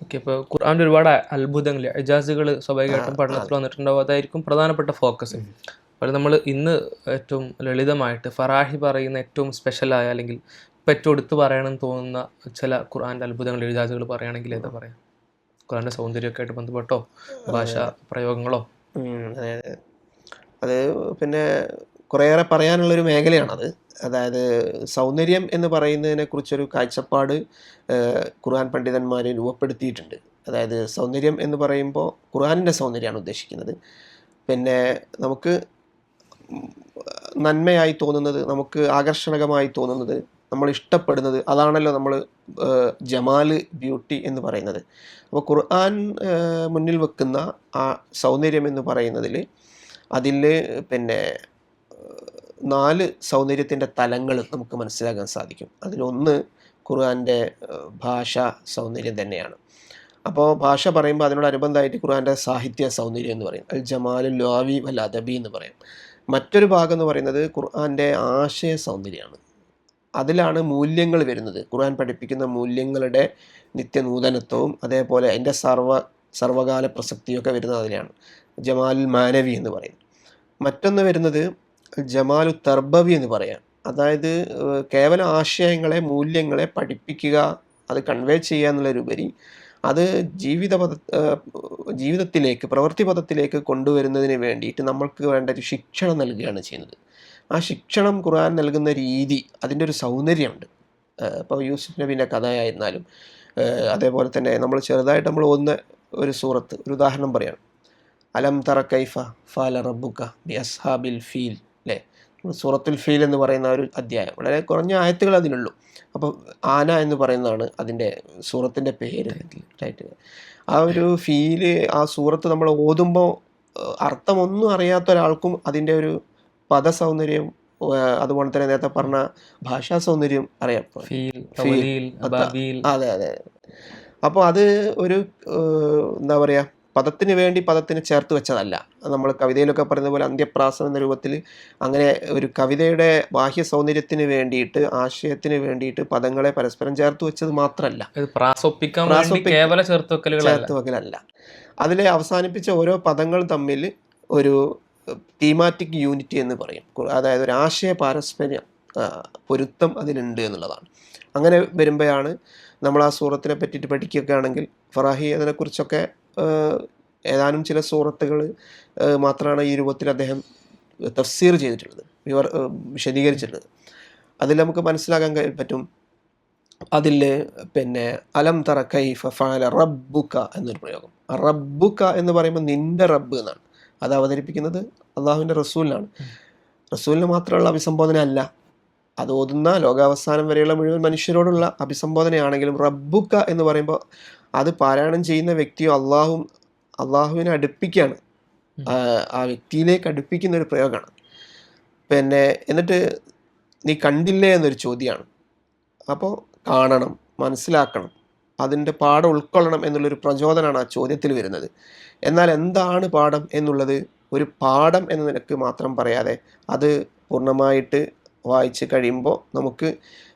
Okay ഇപ്പോൾ ഖുർആാന്റെ ഒരുപാട് അത്ഭുതങ്ങൾ എജാസുകൾ സ്വാഭാവികമായിട്ടും പഠനത്തിൽ വന്നിട്ടുണ്ടാവും. അതായിരിക്കും പ്രധാനപ്പെട്ട ഫോക്കസ്. അപ്പോൾ നമ്മൾ ഇന്ന് ഏറ്റവും ലളിതമായിട്ട് ഫറാഹി പറയുന്ന ഏറ്റവും സ്പെഷ്യലായ അല്ലെങ്കിൽ ഇപ്പം ഏറ്റവും എടുത്ത് പറയണമെന്ന് തോന്നുന്ന ചില ഖുർആാന്റെ അത്ഭുതങ്ങൾ ഇജാസുകൾ പറയുകയാണെങ്കിൽ ഏതാ പറയാം? ഖുർആാന്റെ സൗന്ദര്യമൊക്കെ ആയിട്ട് ബന്ധപ്പെട്ടോ? ഭാഷാ പ്രയോഗങ്ങളോ? അതായത് അതെ അതെ. അത് പിന്നെ കുറേയേറെ പറയാനുള്ളൊരു മേഖലയാണത്. അതായത് സൗന്ദര്യം എന്ന് പറയുന്നതിനെ കുറിച്ചൊരു കാഴ്ചപ്പാട് ഖുർആൻ പണ്ഡിതന്മാർ രൂപപ്പെടുത്തിയിട്ടുണ്ട്. അതായത് സൗന്ദര്യം എന്ന് പറയുമ്പോൾ ഖുർആാനിന്റെ സൗന്ദര്യമാണ് ഉദ്ദേശിക്കുന്നത്. പിന്നെ നമുക്ക് നന്മയായി തോന്നുന്നത് നമുക്ക് ആകർഷണകമായി തോന്നുന്നത് നമ്മൾ ഇഷ്ടപ്പെടുന്നത് അതാണല്ലോ നമ്മൾ ജമാൽ ബ്യൂട്ടി എന്ന് പറയുന്നത്. അപ്പോൾ ഖുർആൻ മുന്നിൽ വെക്കുന്ന ആ സൗന്ദര്യം എന്ന് പറയുന്നതിൽ അതിൽ പിന്നെ നാല് സൗന്ദര്യത്തിന്റെ തലങ്ങൾ നമുക്ക് മനസ്സിലാക്കാൻ സാധിക്കും. അതിലൊന്ന് ഖുർആന്റെ ഭാഷ സൗന്ദര്യം തന്നെയാണ്. അപ്പോൾ ഭാഷ പറയുമ്പോൾ അതിനോടനുബന്ധമായിട്ട് ഖുർആന്റെ സാഹിത്യ സൗന്ദര്യം എന്ന് പറയും. അൽ ജമാലു ലാവി വൽ അദബി എന്ന് പറയും. മറ്റൊരു ഭാഗം എന്ന് പറയുന്നത് ഖുർആന്റെ ആശയ സൗന്ദര്യമാണ്. അതിലാണ് മൂല്യങ്ങൾ വരുന്നത്. ഖുർആൻ പഠിപ്പിക്കുന്ന മൂല്യങ്ങളുടെ നിത്യനൂതനത്വവും അതേപോലെ അതിന്റെ സർവ സർവകാല പ്രസക്തിയൊക്കെ വരുന്നത് അതിലാണ്. ജമാൽ മാനവി എന്ന് പറയും. മറ്റൊന്ന് വരുന്നത് ജമാലു തർബവി എന്ന് പറയാം. അതായത് കേവലം ആശയങ്ങളെ മൂല്യങ്ങളെ പഠിപ്പിക്കുക അത് കൺവേ ചെയ്യുക എന്നുള്ളതിലുപരി അത് ജീവിത പദ ജീവിതത്തിലേക്ക് പ്രവൃത്തി പദത്തിലേക്ക് കൊണ്ടുവരുന്നതിന് വേണ്ടിയിട്ട് നമ്മൾക്ക് വേണ്ട ഒരു ശിക്ഷണം നൽകുകയാണ് ചെയ്യുന്നത്. ആ ശിക്ഷണം ഖുർആൻ നൽകുന്ന രീതി അതിന്റെ ഒരു സൗന്ദര്യമുണ്ട്. ഇപ്പോൾ യൂസുഫ് നബീന്റെ കഥയായിരുന്നാലും അതേപോലെ തന്നെ നമ്മൾ ചെറുതായിട്ട് നമ്മൾ ഒന്ന് ഒരു സൂറത്ത് ഒരു ഉദാഹരണം പറയാണ്. അലം തറ കൈഫ ഫാല റബ്ബുക്ക ബി അസ്ഹാബിൽ ഫീൽ അല്ലേ? സൂറത്തുൽ ഫീൽ എന്ന് പറയുന്ന ഒരു അധ്യായം. വളരെ കുറഞ്ഞ ആയത്തുകൾ അതിനുള്ളൂ അപ്പോൾ ആന എന്ന് പറയുന്നതാണ് അതിന്റെ സൂറത്തിന്റെ പേര്. ടൈറ്റിൽ ആ ഒരു ഫീൽ ആ സൂറത്ത് നമ്മൾ ഓതുമ്പോൾ അർത്ഥമൊന്നും അറിയാത്ത ഒരാൾക്കും അതിന്റെ ഒരു പദസൗന്ദര്യം സൗന്ദര്യം അതുപോലെ തന്നെ നേരത്തെ പറഞ്ഞ ഭാഷാ സൗന്ദര്യം അറിയാം. അതെ അതെ അപ്പോൾ അത് ഒരു എന്താ പറയുക പദത്തിന് വേണ്ടി പദത്തിന് ചേർത്ത് വെച്ചതല്ല. നമ്മൾ കവിതയിലൊക്കെ പറയുന്ന പോലെ അന്ത്യപ്രാസം എന്ന രൂപത്തിൽ അങ്ങനെ ഒരു കവിതയുടെ ബാഹ്യ സൗന്ദര്യത്തിന് വേണ്ടിയിട്ട് ആശയത്തിന് വേണ്ടിയിട്ട് പദങ്ങളെ പരസ്പരം ചേർത്ത് വെച്ചത് മാത്രമല്ല ചേർത്ത് വെക്കലല്ല. അതിലെ അവസാനിപ്പിച്ച ഓരോ പദങ്ങൾ തമ്മിൽ ഒരു തീമാറ്റിക് യൂണിറ്റി എന്ന് പറയും. അതായത് ഒരു ആശയ പാരസ്പര്യം പൊരുത്തം അതിലുണ്ട് എന്നുള്ളതാണ്. അങ്ങനെ വരുമ്പോഴാണ് നമ്മൾ ആ സൂറത്തിനെ പറ്റിയിട്ട് പഠിക്കുകയൊക്കെ ആണെങ്കിൽ ഫറാഹി അതിനെക്കുറിച്ചൊക്കെ ഏതാനും ചില സൂറത്തുകൾ മാത്രമാണ് ഈ രൂപത്തിൽ അദ്ദേഹം തഫ്സീർ ചെയ്തിട്ടുള്ളത് വിവർ വിശദീകരിച്ചിട്ടുള്ളത്. അതിൽ നമുക്ക് മനസ്സിലാക്കാൻ പറ്റും. അതിൽ പിന്നെ അലം തറ കൈഫ ഫാല റബ്ബുക എന്നൊരു പ്രയോഗം. റബ്ബുക്ക റബ്ബുക എന്ന് പറയുമ്പോൾ നിന്റെ റബ്ബ് എന്നാണ്. അത് അവതരിപ്പിക്കുന്നത് അള്ളാഹുവിന്റെ റസൂലിനാണ്. റസൂലിന് മാത്രമുള്ള അഭിസംബോധന അല്ല അത് ഓതുന്ന ലോകാവസാനം വരെയുള്ള മുഴുവൻ മനുഷ്യരോടുള്ള അഭിസംബോധനയാണെങ്കിലും റബ്ബുക്ക എന്ന് പറയുമ്പോൾ അത് പാരായണം ചെയ്യുന്ന വ്യക്തിയോ അള്ളാഹും അള്ളാഹുവിനെ അടുപ്പിക്കുകയാണ്. ആ, വ്യക്തിയിലേക്ക് അടുപ്പിക്കുന്ന ഒരു പ്രയോഗമാണ്. പിന്നെ എന്നിട്ട് നീ കണ്ടില്ലേ എന്നൊരു ചോദ്യമാണ്. അപ്പോൾ കാണണം മനസ്സിലാക്കണം അതിന്റെ പാഠം ഉൾക്കൊള്ളണം എന്നുള്ളൊരു പ്രചോദനമാണ് ആ ചോദ്യത്തിൽ വരുന്നത്. എന്നാൽ എന്താണ് പാഠം എന്നുള്ളത്? ഒരു പാഠം എന്ന് നിനക്ക് മാത്രം പറയാതെ അത് പൂർണമായിട്ട് വായിച്ച് കഴിയുമ്പോൾ നമുക്ക്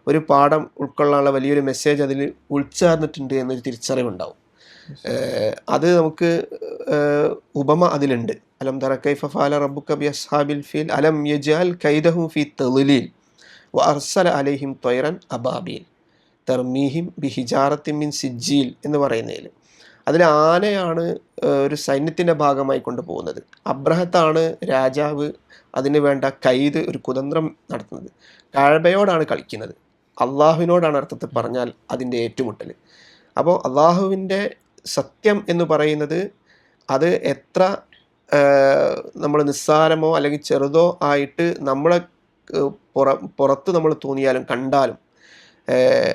ഒരു പാഠം ഉൾക്കൊള്ളാനുള്ള വലിയൊരു മെസ്സേജ് അതിൽ ഉൾച്ചേർന്നിട്ടുണ്ട് എന്നൊരു തിരിച്ചറിവുണ്ടാവും. അത് നമുക്ക് ഉപമ അതിലുണ്ട്. അലം തറ കൈഫ ഫാല റബ്ബുക ബി അസ്ഹാബിൽ ഫീൽ അലം യജാൽ കൈദഹു ഫി തളിലീൽ വ അർസല അലൈഹിം അബാബീൽ തർമീഹിം ബി ഹിജാറത്തിൻ മിൻ സിജ്ജീൽ എന്ന് പറയുന്നതിൽ. അതിൽ ആനയാണ് ഒരു സൈന്യത്തിന്റെ ഭാഗമായി കൊണ്ടുപോകുന്നത്. അബ്രഹത്താണ് രാജാവ് അതിന് വേണ്ട കൈത് ഒരു കുതന്ത്രം നടത്തുന്നത്. കാഴ്ബയോടാണ് കളിക്കുന്നത്. അള്ളാഹുവിനോടാണ് അർത്ഥത്തിൽ പറഞ്ഞാൽ അതിന്റെ ഏറ്റുമുട്ടൽ. അപ്പോൾ അള്ളാഹുവിന്റെ സത്യം എന്ന് പറയുന്നത് അത് എത്ര നമ്മൾ നിസ്സാരമോ അല്ലെങ്കിൽ ചെറുതോ ആയിട്ട് നമ്മളെ പുറ പുറത്ത് നമ്മൾ തോന്നിയാലും കണ്ടാലും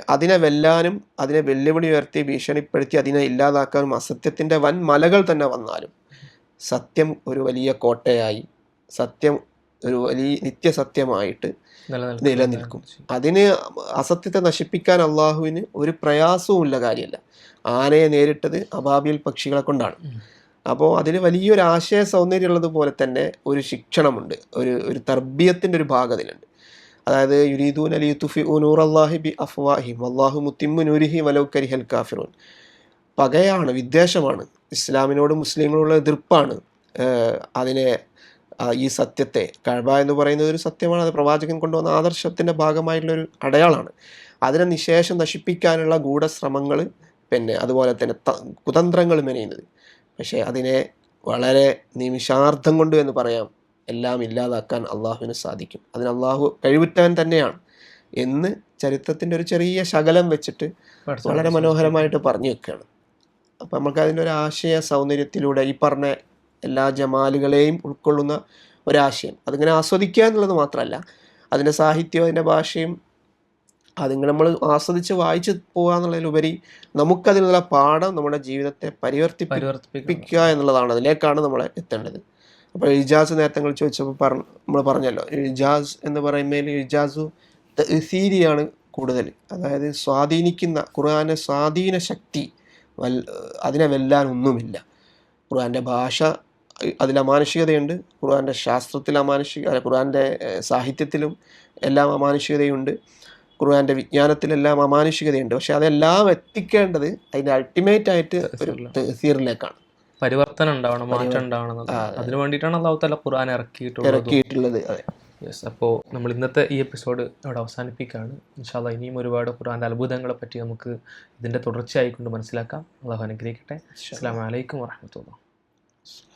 അതിനെ വെല്ലാനും അതിനെ വെല്ലുവിളി ഉയർത്തി ഭീഷണിപ്പെടുത്തി അതിനെ ഇല്ലാതാക്കാനും അസത്യത്തിന്റെ വൻ മലകൾ തന്നെ വന്നാലും സത്യം ഒരു വലിയ കോട്ടയായി. സത്യം ഒരു വലിയ നിത്യസത്യമായിട്ട് നിലനിൽക്കും അതിന് അസത്യത്തെ നശിപ്പിക്കാൻ അള്ളാഹുവിന് ഒരു പ്രയാസവുമില്ല കാര്യമല്ല. ആനയെ നേരിട്ടത് അബാബിയൽ പക്ഷികളെ കൊണ്ടാണ്. അപ്പോൾ അതിന് വലിയൊരു ആശയ സൗന്ദര്യം ഉള്ളതുപോലെ തന്നെ ഒരു ശിക്ഷണമുണ്ട്. ഒരു ഒരു തർബീയത്തിന്റെ ഒരു ഭാഗം അതിലുണ്ട് അതായത് യുരീദൂൻ അലി തുഫി നൂർ അള്ളാഹി ബി അഫ്വാഹിം. അള്ളാഹു മുത്തിമ്മു നൂരിഹി വലൗ കരിഹൽ കാഫിറൂൻ. പകയാണ് വിദ്വേഷമാണ്. ഇസ്ലാമിനോട് മുസ്ലിങ്ങളോടുള്ള എതിർപ്പാണ്. അതിനെ ഈ സത്യത്തെ. കഴബ എന്ന് പറയുന്നത് ഒരു സത്യമാണ്. അത് പ്രവാചകൻ കൊണ്ടുവന്ന ആദർശത്തിന്റെ ഭാഗമായിട്ടുള്ള ഒരു അടയാളമാണ്. അതിനെ നിശേഷം നശിപ്പിക്കാനുള്ള ഗൂഢശ്രമങ്ങൾ പിന്നെ അതുപോലെ തന്നെ ത- കുതന്ത്രങ്ങൾ മെനയുന്നത്. പക്ഷേ അതിനെ വളരെ നിമിഷാർത്ഥം കൊണ്ട് എന്ന് പറയാം. എല്ലാം ഇല്ലാതാക്കാൻ അള്ളാഹുവിന് സാധിക്കും. അതിന് അള്ളാഹു കഴിവുറ്റവൻ തന്നെയാണ് എന്ന് ചരിത്രത്തിന്റെ ഒരു ചെറിയ ശകലം വെച്ചിട്ട് വളരെ മനോഹരമായിട്ട് പറഞ്ഞു വെക്കുകയാണ്. അപ്പം നമുക്ക് അതിന്റെ ഒരു ആശയ സൗന്ദര്യത്തിലൂടെ ഈ പറഞ്ഞ എല്ലാ ജമാലുകളെയും ഉൾക്കൊള്ളുന്ന ഒരാശയം. അതിങ്ങനെ ആസ്വദിക്കുക എന്നുള്ളത് മാത്രമല്ല അതിന്റെ സാഹിത്യം അതിന്റെ ഭാഷയും അതിങ്ങനെ നമ്മൾ ആസ്വദിച്ച് വായിച്ച് പോകുക എന്നുള്ളതിലുപരി നമുക്കതിനുള്ള പാഠം നമ്മുടെ ജീവിതത്തെ പരിവർത്തിപ്പിക്കുക പരിവർത്തിപ്പിക്കുക എന്നുള്ളതാണ്. അതിലേക്കാണ് നമ്മൾ എത്തേണ്ടത്. അപ്പോൾ ഇജാസ് നേരത്തെ നിങ്ങൾ ചോദിച്ചപ്പോൾ പറഞ്ഞ നമ്മൾ പറഞ്ഞല്ലോ ഇജാസ് എന്ന് പറയുമ്പോൾ ഇജാസു സീരിയാണ് കൂടുതൽ. അതായത് സ്വാധീനിക്കുന്ന ഖുർആാനെ സ്വാധീന ശക്തി വൽ അതിനെ വെല്ലാൻ ഒന്നുമില്ല ഖുർആാന്റെ ഭാഷ അതിൽ അമാനുഷികതയുണ്ട്. ഖുർആന്റെ ശാസ്ത്രത്തിൽ അമാനുഷിക അല്ല, ഖുർആന്റെ സാഹിത്യത്തിലും എല്ലാം അമാനുഷികതയുണ്ട്. ഖുർആന്റെ വിജ്ഞാനത്തിലെല്ലാം അമാനുഷികതയുണ്ട്. പക്ഷെ അതെല്ലാം എത്തിക്കേണ്ടത് അതിന്റെ അൾട്ടിമേറ്റ് ആയിട്ട് ഒരു തഹസീറിലേക്കാണ്. പരിവർത്തനം ഉണ്ടാവണം മാറ്റം ഉണ്ടാവണം അതിന് വേണ്ടിയിട്ടാണ് അള്ളാഹു തല ഖുർആൻ ഇറക്കിയിട്ടുള്ളത്. ഇറക്കിയിട്ടുള്ളത് അതെ. യെസ് അപ്പോൾ നമ്മൾ ഇന്നത്തെ ഈ എപ്പിസോഡ് അവിടെ അവസാനിപ്പിക്കുകയാണ്. ഇൻഷാല്ല ഇനിയും ഒരുപാട് ഖുർആന്റെ അത്ഭുതങ്ങളെ പറ്റി നമുക്ക് ഇതിന്റെ തുടർച്ചയായിക്കൊണ്ട് മനസ്സിലാക്കാം. അള്ളാഹു അനുഗ്രഹിക്കട്ടെ. അസ്സാം വലൈക്കും വാഹമത്തുള്ള